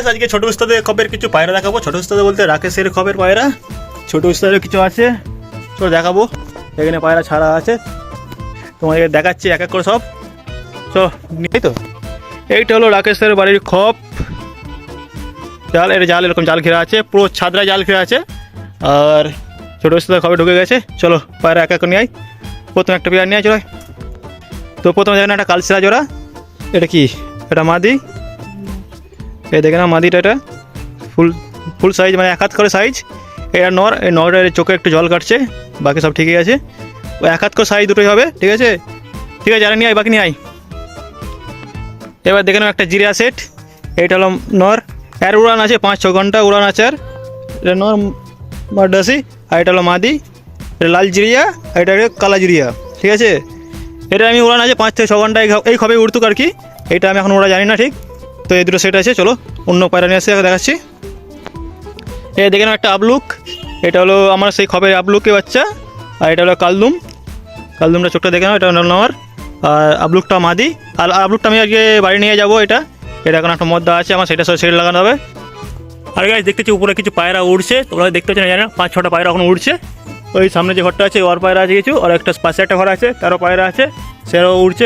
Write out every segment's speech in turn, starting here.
Guys, আজকে ছোট উস্তাদের খবের কিছু পায়রা দেখাবো। ছোট উস্তাদে বলতে রাকেশের খবের পায়রা, ছোট উস্তাদের কিছু আছে। তো দেখাবো, এখানে পায়রা ছাড়া আছে। তোমাকে দেখাচ্ছি এক এক করে সব। চলো, নিয়ে তো। এইটা হলো রাকেশের বাড়ির খপ। জাল এটা জাল এরকম জাল ঘেরা আছে, পুরো ছাদরা জাল ঘেরা আছে। আর ছোটো উস্তাদের খবর ঢুকে গেছে। চলো, পায়রা এক এক নিয়ে আয়। প্রথমে একটা পেয়ার নিয়ে চলো। তো প্রথমে দেখেন একটা কালসিরা জোড়া। এটা কি? এটা মাদি। এই দেখে না মাদিটা এটা? ফুল ফুল সাইজ মানে এক হাত করে সাইজ এটা নর, এই নরের চোখে একটু জল কাটছে, বাকি সব ঠিকই আছে। ও এক হাত করে সাইজ দুটোই হবে, ঠিক আছে? ঠিক আছে, যারা নিয়ে আয়, বাকি নিয়ে আয়। এবার দেখে নাও একটা জিরিয়া সেট এইটা হলো নর। এর উড়ান আছে পাঁচ, ছ ঘণ্টা উড়ান আছে আর। এটা নর মাডাসি আর এটা হলো মাদি। এটা লাল জিরিয়া, আর এটা কালা জিরিয়া, ঠিক আছে? এটা আমি উড়ান আছে পাঁচ থেকে ছ ঘণ্টা, এই খবে উড়তুক আর কি। এটা আমি এখন ওরা জানি না ঠিক। তো এই দুটো সেট আছে, চলো অন্য পায়রা নিয়ে এসে দেখাচ্ছি। এই দেখে নাও একটা আবলুক এটা হলো আমার সেই খবের আবলুকে বাচ্চা, আর এটা হলো কালদুম। কালদুমটা চোখটা দেখে নাও, এটা হলো আমার আর আবলুকটা মাদি। আর আবলুকটা আমি আজকে বাড়ি নিয়ে যাব এটা। এটা এখন একটা মদ্দা আছে, আমার সেটা সব সেট লাগানো হবে। আর গাছ দেখতেছি উপরে কিছু পায়রা উড়ছে। তোমরা দেখতে পাচ্ছ না, জানি না, পাঁচ, ছটা পায়রা এখন উড়ছে। ওই সামনে যে ঘরটা আছে, ওর পায়রা আছে কিছু, আর একটা পাশে একটা ঘর আছে, তারও পায়রা আছে সেটাও উড়ছে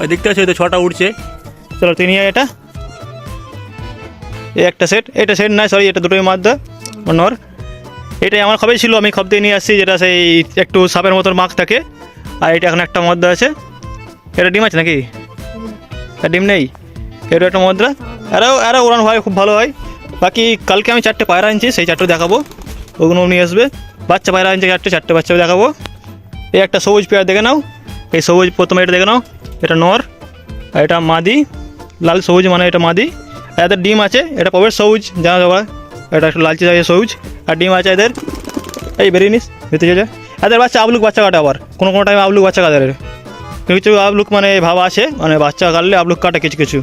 ওই দেখতে পাচ্ছি তো ছটা উড়ছে। চলো তিনি এটা। এই একটা সেট এটা সেট নয় সরি এটা দুটোই মাদ্দা নর এটাই আমার খবে ছিল, আমি খব দিয়ে নিয়ে আসছি, যেটা সেই একটু সাপের মতন মাছ থাকে। আর এটা এখন একটা মদ্দা আছে। এটা ডিম আছে নাকি? ডিম নেই? এটা একটা মদ্রা। আরও আরও উড়ান হয়, খুব ভালো হয়। বাকি কালকে আমি চারটে পায়রা আনছি, সেই চারটে দেখাবো। ওগুলো নিয়ে আসবে। বাচ্চা পায়রা আনছে চারটে চারটে বাচ্চা দেখাবো। এই একটা সবুজ পেয়ার দেখে নাও। এই সবুজ প্রথমে এটা দেখে নাও। এটা নর, আর এটা মাদি। লাল সবুজ মানে এটা মাদি, আর এদের ডিম আছে, এটা পাবে সবুজ, জানা যাওয়া এটা একটু লালচে যায় সবুজ, আর ডিম আছে এদের, এই বেরিয়ে নিস, ভিতরে যা। এদের বাচ্চা আবলুক বাচ্চা কাটে আবার, কোনো কোনো টাইমে আবলুক বাচ্চা কাটে এদের। কিছু আবলুক মানে ভাবা আছে মানে বাচ্চা কাটলে আবলুক কাটে কিছু কিছু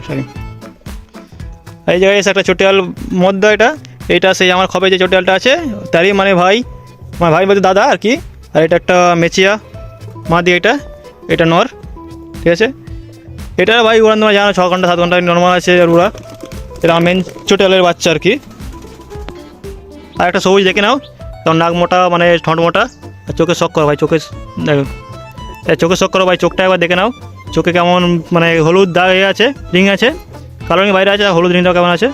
এই জায়গায় এসে একটা চটিয়াল মধ্যে এটা, এইটা সেই আমার খবে যে চটিয়ালটা আছে, তারই মানে ভাই, আমার ভাই বলতে দাদা আর কি, আর এটা একটা মেচিয়া মা মাদি এটা এটা নর, ঠিক আছে? এটা ভাই উড়ান তোমরা জানো ছ ঘণ্টা, সাত ঘণ্টা নর্মাল আছে আর উড়া এটা মেন চটিয়ালের বাচ্চা আর কি। আর একটা সবুজ দেখে নাও তখন নাক মোটা মানে ঠোঁট মোটা। আর চোখে শখ করো ভাই, চোখে চোখে শখ করো ভাই, চোখটা একবার দেখে নাও। চোখে কেমন মানে হলুদ দাগ এ আছে রিং আছে। কালো রিং বাইরে আছে হলুদ রিংটাও কেমন আছে।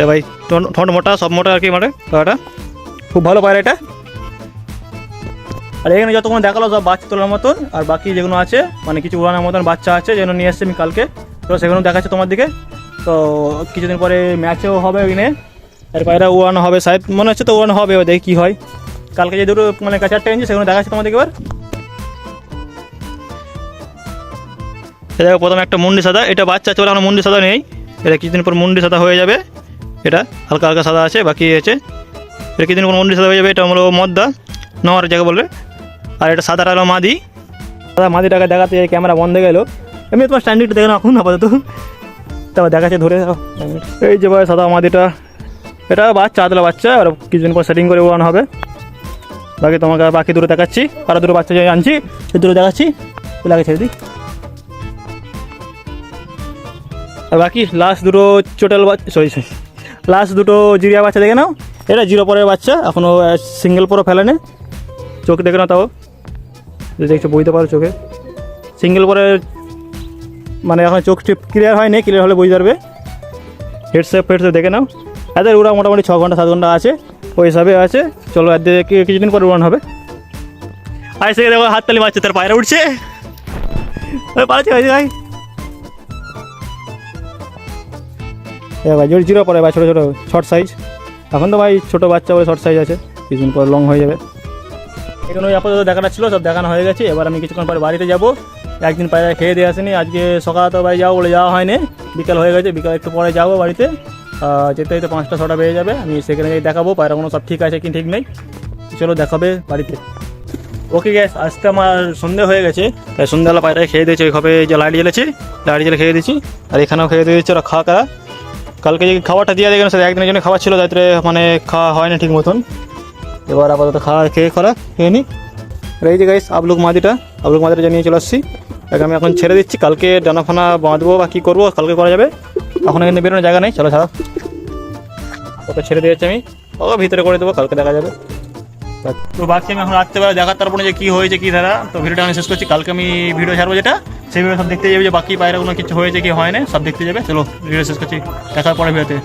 এ ভাই, ঠোঁট মোটা, সব মোটা আর কি মানে পায়রাটা খুব ভালো পায়রা এটা। আর এখানে যতক্ষণ দেখাল সব বাচ্চা তোলার মতন, আর বাকি যেগুলো আছে মানে কিছু উড়ানোর মতন বাচ্চা আছে যেগুলো নিয়ে এসছে আমি কালকে, তো সেগুলো দেখাচ্ছে তোমার দিকে। তো কিছুদিন পরে ম্যাচেও হবে ওইখানে আর পায়রা উড়ানো হবে শায়দ মনে হচ্ছে তো উড়ানো হবে, দেখি কী হয়। কালকে যে দুটো মানে কাছারটা এনেছি সেগুলো দেখাচ্ছে তোমাদেরকে এবার। দেখো, প্রথমে একটা মুন্ডি সাদা, এটা বাচ্চা চলে এখন মুন্ডি সাদা নেই। এটা কিছুদিন পর মুন্ডি সাদা হয়ে যাবে, এটা হালকা হালকা সাদা আছে, বাকি আছে। এটা কিছুদিন পর মুন্ডি সাদা হয়ে যাবে, এটা হলো মদ্দা, নর জায়গা বলবে আর এটা সাদা হলো মাদি। সাদা মাদিটাকে দেখাতে ক্যামেরা বন্ধ গেল। এমনি তোমার স্ট্যান্ডিংটা দেখে না এখন আপাতত। তারপর দেখাচ্ছে, ধরে। এই যে ভাই সাদা মাদিটা। এটা বাচ্চা আদলা বাচ্চা, আর কিছুদিন পর সেটিং করে উড়ানো হবে। বাকি তোমাকে বাকি দুটো দেখাচ্ছি। আরও দুটো বাচ্চা যে আনছি। সেই দুটো দেখাচ্ছি। লাগে ছেড়ে দিই আর বাকি লাস্ট দুটো চোটাল বাচ্চা সরি সরি লাস্ট দুটো জিরিয়া বাচ্চা দেখে নাও। এটা জিরো পরের বাচ্চা এখনও সিঙ্গেল পরও ফেলে নে চোখ দেখে নাও তাও। যদি দেখছ বুঝতে পারো চোখে। সিঙ্গেল পরে মানে এখন চোখ টিপ ক্লিয়ার হয়নি ক্লিয়ার হলে বুঝতে পারবে হেডসেপ হেডসেপ দেখে নাও। এদের ওরা মোটামুটি ছ ঘণ্টা, সাত ঘণ্টা আছে। ওই হিসাবে আছে। চলো এদের কিছুদিন পরে উড়ান হবে। আর সে দেখো, হাততালি মারছে, তার পায়রা উঠছে পালাচ্ছে ভাই ভাই ভাই, জোর জিরো পরে, ভাই, ছোটো ছোটো শর্ট সাইজ এখন তো ভাই, ছোটো বাচ্চা বলে শর্ট সাইজ আছে। কিছুদিন পর লং হয়ে যাবে। এখানে আপাতত দেখানো ছিল, সব দেখানো হয়ে গেছে। এবার আমি কিছুক্ষণ পরে বাড়িতে যাব। একদিন পায়রা খেয়ে দিয়ে আসেনি। আজকে সকালে তো বাড়ি যাও বলে যাওয়া হয়নি। বিকাল হয়ে গেছে, বিকাল একটু পরে যাব বাড়িতে। যেতে যেতে পাঁচটা, ছটা বেজে যাবে। আমি সেখানে গিয়ে দেখাবো, পায়রা কোনো সব ঠিক আছে কি ঠিক নেই। চলো দেখাবে বাড়িতে। ওকে গ্যাস আজকে আমার সন্ধে হয়ে গেছে। তাই সন্ধ্যাবেলা পায়রায় খেয়ে দিয়েছি, ওই খবে যে লাইট জ্বেলেছি লাইট জ্বেলে খেয়ে দিয়েছি। আর এখানেও খেয়ে দিয়েছি ওরা খাওয়া কালকে যে খাবারটা দিয়ে দেখেন সেটা একদিনের জন্য খাবার ছিল, তাই মানে খাওয়া হয় না ঠিক মতন। এবার আপাতত খাওয়া খেয়ে করা, খেয়ে নিই আর এই যে গাইস আবলুক মাদিটা আবলুক মাদিটা জানিয়ে চলে আসছি। তাকে আমি এখন ছেড়ে দিচ্ছি, কালকে ডানা ফানা বাঁধবো বা কী করব, কালকে করা যাবে। এখন কিন্তু বেরোনোর জায়গা নেই, চলো ছাড়া। ওটা ছেড়ে দিয়েছি আমি। ও ভিতরে করে দেবো, কালকে দেখা যাবে। তো বাকি আমি এখন রাত্রেবেলা দেখার, তারপরে যে কী হয়েছে, কী ধারা, তো ভিডিওটা আমি শেষ করছি। কালকে আমি ভিডিও ছাড়বো যেটা সেই ভিডিও সব দেখতে যাবে যে বাকি বাইরে কোনো কিছু হয়েছে কি হয় না সব দেখতে যাবে। চলো ভিডিও শেষ করছি, দেখার পরে ভিডিওতে।